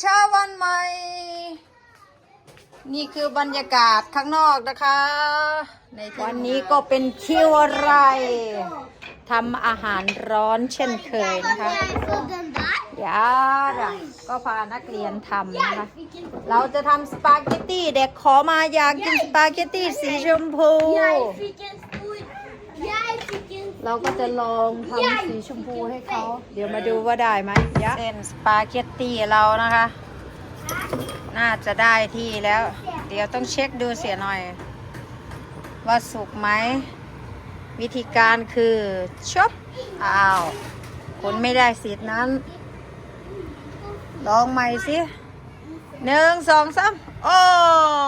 เช้าวันใหม่ นี่คือบรรยากาศข้างนอกนะคะ ในวันนี้ก็เป็นคิวอะไรทำอาหารร้อนเช่นเคยนะคะยาดก็พานักเรียนทำนะคะ เราจะทำสปาเกตตี้เด็กขอมาอยากกินสปาเกตตี้สีชมพู เราก็จะลองทำสีชมพูให้เขา เดี๋ยวมาดูว่าได้ไหมยะเส้นสปาเกตตี้เรานะคะ น่าจะได้ที่แล้ว เดี๋ยวต้องเช็คดูเสียหน่อย ว่าสุกไหม วิธีการคือชบอ้าวคนไม่ได้สิทธิ์นั้น ลองใหม่สิหนึ่งสองสามโอ้ถ้า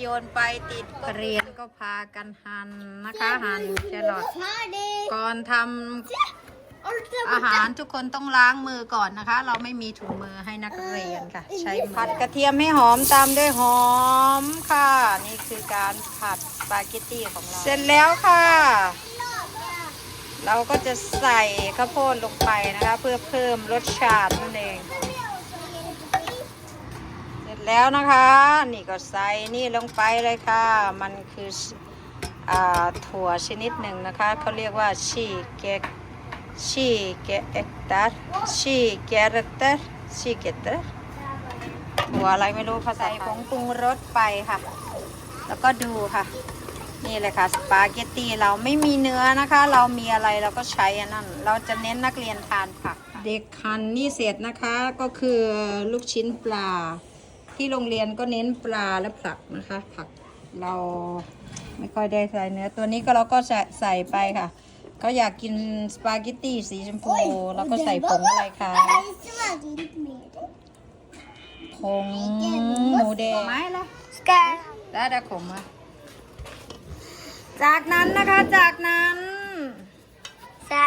โยนไปติดกรียนก็พากันหันนะคะหันแครอทก่อนทำอาหารทุกคนต้องล้างมือก่อนนะคะ เราไม่มีถุงมือให้นักเรียนค่ะ ใช้ผัดกระเทียมให้หอมตามด้วยหอมค่ะ นี่คือการผัดสปาเกตตี้ของเรา เสร็จแล้วค่ะ เราก็จะใส่ข้าวโพดลงไปนะคะ เพื่อเพิ่มรสชาตินั่นเองเสร็จ แล้วนะคะ นี่ก็ใส่นี่ลงไปเลยค่ะ มันคืออ่าถั่วชนิดหนึ่งนะคะเขาเรียกว่าชีเกกชีเกเอกตาร์ชีเกเรตร์ชีเกเตอร์ถั่วอะไรไม่รู้ภาษาผงปรุงรสไปค่ะ แล้วก็ดูค่ะ นี่เลยค่ะสปาเกตตีเราไม่มีเนื้อนะคะ เรามีอะไรเราก็ใช้อันนั้น เราจะเน้นนักเรียนทานผัก เด็กคันนี่เสร็จนะคะก็คือลูกชิ้นปลา ที่โรงเรียนก็เน้นปลาและผักนะคะ ผักเราไม่ค่อยได้ใส่เนื้อ ตัวนี้ก็เราก็ใส่ใส่ไปค่ะเขาอยากกินสปาเกตตี้สีชมพูเราก็ใส่ผงอะไรคะผงหมูแดงไม่ละได้ได้ขมอะจากนั้นนะคะจากนั้น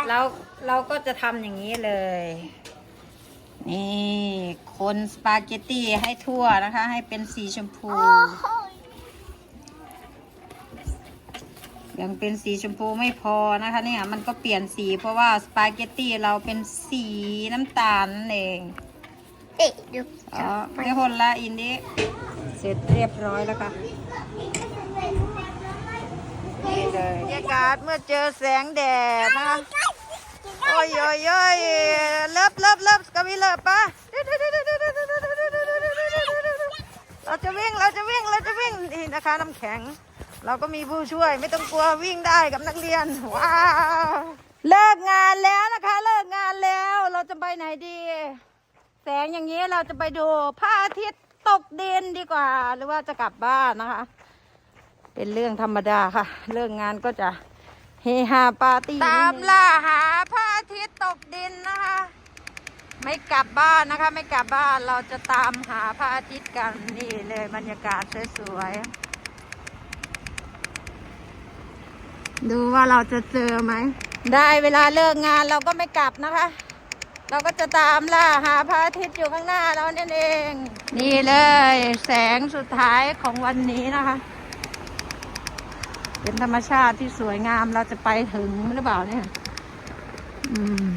เราเราก็จะทำอย่างนี้เลย นี่คนสปาเกตตี้ให้ทั่วนะคะ ให้เป็นสีชมพู ยังเป็นสีชมพูไม่พอนะคะ เนี่ยมันก็เปลี่ยนสีเพราะว่าสปาเกตตี้เราเป็นสีน้ำตาลนั่นเองอ๋อไม่คนละอินดี้เสร็จเรียบร้อยแล้วค่ะนี่เลยบรรยากาศเมื่อเจอแสงแดดนะคะ โอ้ยโอ้ยโอ้ย เลิฟกวิเลิฟปะเราจะวิ่งเราจะวิ่งเราจะวิ่งนี่นะคะน้ำแข็ง เราก็มีผู้ช่วยไม่ต้องกลัววิ่งได้กับนักเรียนว้าวเลิกงานแล้วนะคะ เลิกงานแล้วเราจะไปไหนดี แสงอย่างนี้เราจะไปดูพระอาทิตย์ตกดินดีกว่า หรือว่าจะกลับบ้านนะคะ เป็นเรื่องธรรมดาค่ะ เลิกงานก็จะเฮฮาปาร์ตี้ตามล่าหาพระอาทิตย์ตกดินนะคะ ไม่กลับบ้านนะคะ ไม่กลับบ้านเราจะตามหาพระอาทิตย์กันนี่เลยบรรยากาศสวยๆดูว่าเราจะเจอไหม ได้เวลาเลิกงานเราก็ไม่กลับนะคะ เราก็จะตามล่าหาพระอาทิตย์อยู่ข้างหน้าเรานั่นเอง นี่เลย แสงสุดท้ายของวันนี้นะคะ เป็นธรรมชาติที่สวยงามเราจะไปถึงหรือเปล่าเนี่ย อืม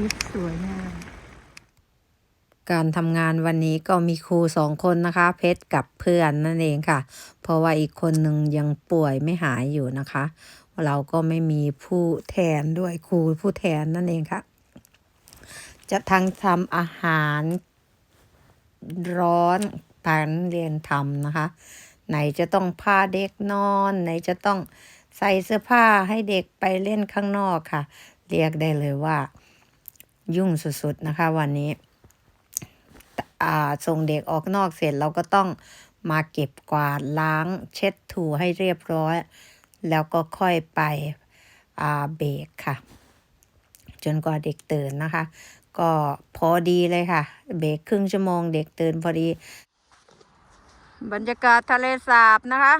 ที่สวยงามการทำงานวันนี้ก็มีครูสองคนนะคะ เพชรกับเพื่อนนั่นเองค่ะ เพราะว่าอีกคนหนึ่งยังป่วยไม่หายอยู่นะคะ เราก็ไม่มีผู้แทนด้วยครูผู้แทนนั่นเองค่ะ จะทั้งทำอาหารร้อนทานเรียนทำนะคะ ไหนจะต้องพาเด็กนอน ไหนจะต้องใส่เสื้อผ้าให้เด็กไปเล่นข้างนอกค่ะ เรียกได้เลยว่า ยุ่งสุดๆนะคะวันนี้อาส่งเด็กออกนอกเสร็จเราก็ต้องมาเก็บกวาดล้างเช็ดถูให้เรียบร้อย แล้วก็ค่อยไปเบรกค่ะ จนกว่าเด็กตื่นนะคะ ก็พอดีเลยค่ะ เบรกครึ่งชั่วโมงเด็กตื่นพอดี บรรยากาศทะเลสาบนะคะ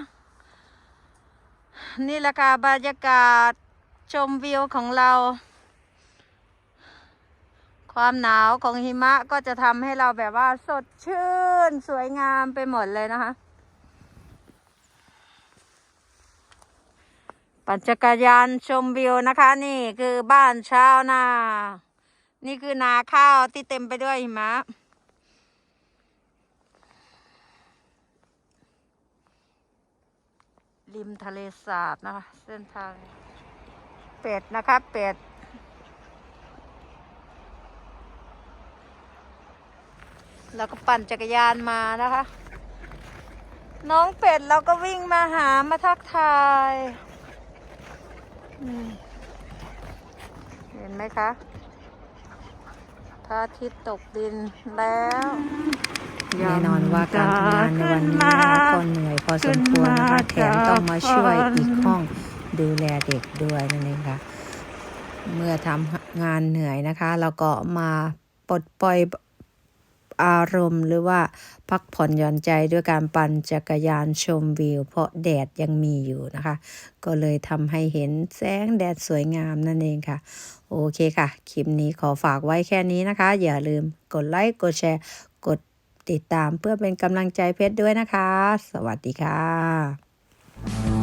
นี่แหละค่ะบรรยากาศชมวิวของเรา ความหนาวของหิมะก็จะทำให้เราแบบว่าสดชื่น สวยงามไปหมดเลยนะคะ ปัจจักยานชมวิวนะคะ นี่คือบ้านชาวนา นี่คือนาข้าวที่เต็มไปด้วยหิมะริมทะเลสาบนะคะ เส้นทางเป็ดนะคะเป็ด แล้วก็ปั่นจักรยานมานะคะ น้องเป็ดเราก็วิ่งมาหามาทักทายอืมเห็นไหมคะพระอาทิตย์ตกดินแล้วแน่นอนว่าการทำงานในวันนี้นะคะก็เหนื่อยพอสมควรนะคะแถมต้องมาช่วยอีกห้องดูแลเด็กด้วยนั่นเองค่ะ เมื่อทำงานเหนื่อยนะคะ เราก็มาปลดปล่อย อารมณ์ หรือว่าพักผ่อนหย่อนใจด้วยการปั่นจักรยานชมวิว เพราะแดดยังมีอยู่นะคะ ก็เลยทำให้เห็นแสงแดดสวยงามนั่นเองค่ะ โอเคค่ะ คลิปนี้ขอฝากไว้แค่นี้นะคะ อย่าลืมกดไลค์กดแชร์กดติดตามเพื่อเป็นกำลังใจเพชรด้วยนะคะ สวัสดีค่ะ